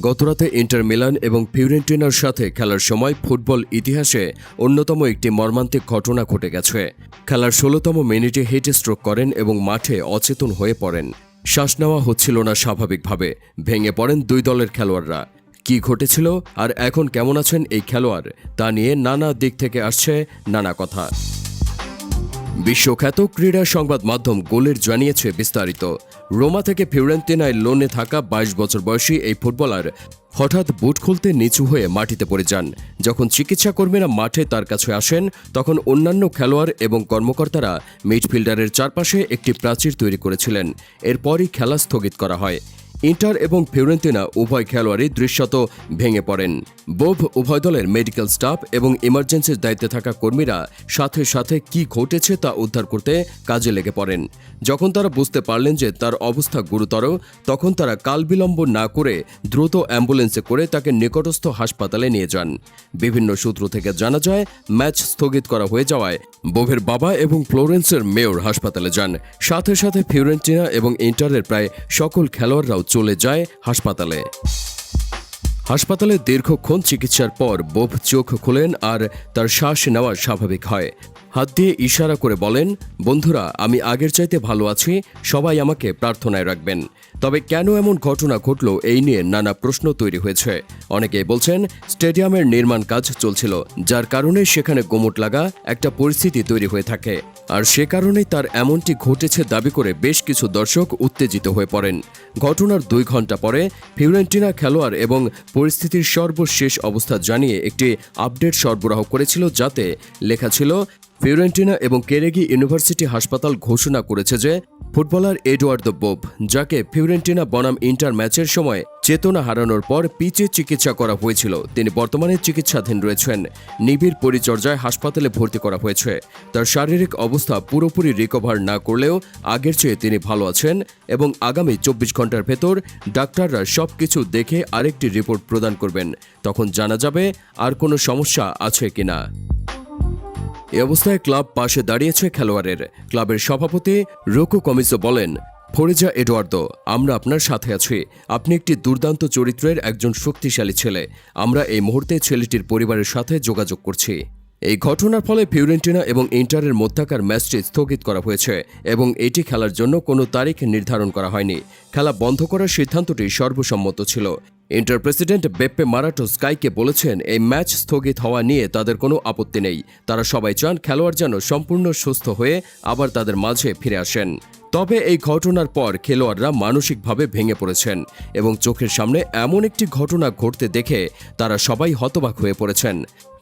গতরাতে inter Milan এবং ফিউরেন্টিনার সাথে খেলার সময় ফুটবল ইতিহাসে অন্যতম একটি মর্মান্তিক ঘটনা ঘটে গেছে। খেলার ষোলোতম মিনিটে হিট স্ট্রোক করেন এবং মাঠে অচেতন হয়ে পড়েন। শ্বাস নেওয়া হচ্ছিল না স্বাভাবিকভাবে, ভেঙে পড়েন দুই দলের খেলোয়াড়রা। কি ঘটেছিল আর এখন কেমন আছেন এই খেলোয়াড়, তা নিয়ে নানা দিক থেকে আসছে নানা কথা। বিশ্বখ্যাত ক্রীড়া সংবাদ মাধ্যম গোলের জানিয়েছে বিস্তারিত। রোমা থেকে ফিউরেন্তিনায় লোনে থাকা বাইশ বছর বয়সী এই ফুটবলার হঠাৎ বুট খুলতে নিচু হয়ে মাটিতে পড়ে যান। যখন চিকিৎসা কর্মীরা মাঠে তার কাছে আসেন, তখন অন্যান্য খেলোয়াড় এবং কর্মকর্তারা মিডফিল্ডারের চারপাশে একটি প্রাচীর তৈরি করেছিলেন। এরপরই খেলা স্থগিত করা হয়। ইন্টার এবং ফিউরেন্তিনা উভয় খেলোয়াড়ই দৃশ্যত ভেঙে পড়েন। বোভ উভয় দলের মেডিকেল স্টাফ এবং ইমার্জেন্সির দায়িত্বে থাকা কর্মীরা সাথে সাথে কি ঘটেছে তা উদ্ধার করতে কাজে লেগে পড়েন। যখন তারা বুঝতে পারলেন যে তার অবস্থা গুরুতর, তখন তারা কাল বিলম্ব না করে দ্রুত অ্যাম্বুলেন্সে করে তাকে নিকটস্থ হাসপাতালে নিয়ে যান। বিভিন্ন সূত্র থেকে জানা যায়, ম্যাচ স্থগিত করা হয়ে যাওয়ায় বোভের বাবা এবং ফ্লোরেন্সের মেয়র হাসপাতালে যান। সাথে সাথে ফিউরেন্টিনা এবং ইন্টারের প্রায় সকল খেলোয়াড়রাও চলে যায় হাসপাতালে। হাসপাতালে দীর্ঘক্ষণ চিকিৎসার পর বোভ চোখ খোলেন আর তার শ্বাস নেওয়া স্বাভাবিক হয়। হাত দিয়ে ইশারা করে বলেন, বন্ধুরা, আমি আগের চাইতে ভালো আছি, সবাই আমাকে প্রার্থনায় রাখবেন। তবে কেন এমন ঘটনা ঘটল এই নিয়ে নানা প্রশ্ন তৈরি হয়েছে। অনেকেই বলছেন, স্টেডিয়ামের নির্মাণ কাজ চলছিল, যার কারণে সেখানে গোমট লাগা একটা পরিস্থিতি তৈরি হয়ে থাকে। আর সে কারণেই তার এমনটি ঘটেছে দাবি করে বেশ কিছু দর্শক উত্তেজিত হয়ে পড়েন। ঘটনার দুই ঘণ্টা পরে ফিউরেন্টিনা খেলোয়াড় এবং পরিস্থিতির সর্বশেষ অবস্থা জানিয়ে একটি আপডেট সরবরাহ করেছিল, যাতে লেখা ছিল ফিউরেন্টিনা এবং কেরেগি ইউনিভার্সিটি হাসপাতাল ঘোষণা করেছে যে ফুটবলার এডওয়ার্দো বোব যাকে ফিউরেন্টিনা বনাম ইন্টার ম্যাচের সময় চেতনা হারানোর পর পিচে চিকিৎসা করা হয়েছিল, তিনি বর্তমানে চিকিৎসাধীন রয়েছেন। নিবিড় পরিচর্যায় হাসপাতালে ভর্তি করা হয়েছে। তার শারীরিক অবস্থা পুরোপুরি রিকভার না করলেও আগের চেয়ে তিনি ভালো আছেন এবং আগামী চব্বিশ ঘণ্টার ভেতর ডাক্তাররা সব কিছু দেখে আরেকটি রিপোর্ট প্রদান করবেন। তখন জানা যাবে আর কোনো সমস্যা আছে কিনা। এ অবস্থায় ক্লাব পাশে দাঁড়িয়েছে খেলোয়াড়ের। ক্লাবের সভাপতি রোকো কমিসো বলেন, ফরিজা এডওয়ার্দো আমরা আপনার সাথে আছি। আপনি একটি দুর্দান্ত চরিত্রের একজন শক্তিশালী ছেলে। আমরা এই মুহূর্তে ছেলেটির পরিবারের সাথে যোগাযোগ করছি। এই ঘটনার ফলে ফিউরেন্টিনা এবং ইন্টারের মধ্যাকার ম্যাচটি স্থগিত করা হয়েছে এবং এটি খেলার জন্য কোনো তারিখ নির্ধারণ করা হয়নি। খেলা বন্ধ করার সিদ্ধান্তটি সর্বসম্মত ছিল। ইন্টার প্রেসিডেন্ট বেপ্পে মারাটো স্কাইকে বলেছেন, এই ম্যাচ স্থগিত হওয়া নিয়ে তাদের কোনো আপত্তি নেই। তারা সবাই চান খেলোয়াড় যেন সম্পূর্ণ সুস্থ হয়ে আবার তাদের মাঝে ফিরে আসেন। তবে এই ঘটনার পর খেলোয়াড়রা মানসিকভাবে ভেঙে পড়েছেন এবং চোখের সামনে এমন একটি ঘটনা ঘটতে দেখে তারা সবাই হতবাক হয়ে পড়েছেন।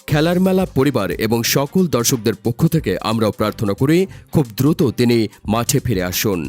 খেলার মেলা পরিবার এবং সকল দর্শকদের পক্ষ থেকে আমরাও প্রার্থনা করি, খুব দ্রুত তিনি মাঠে ফিরে আসুন।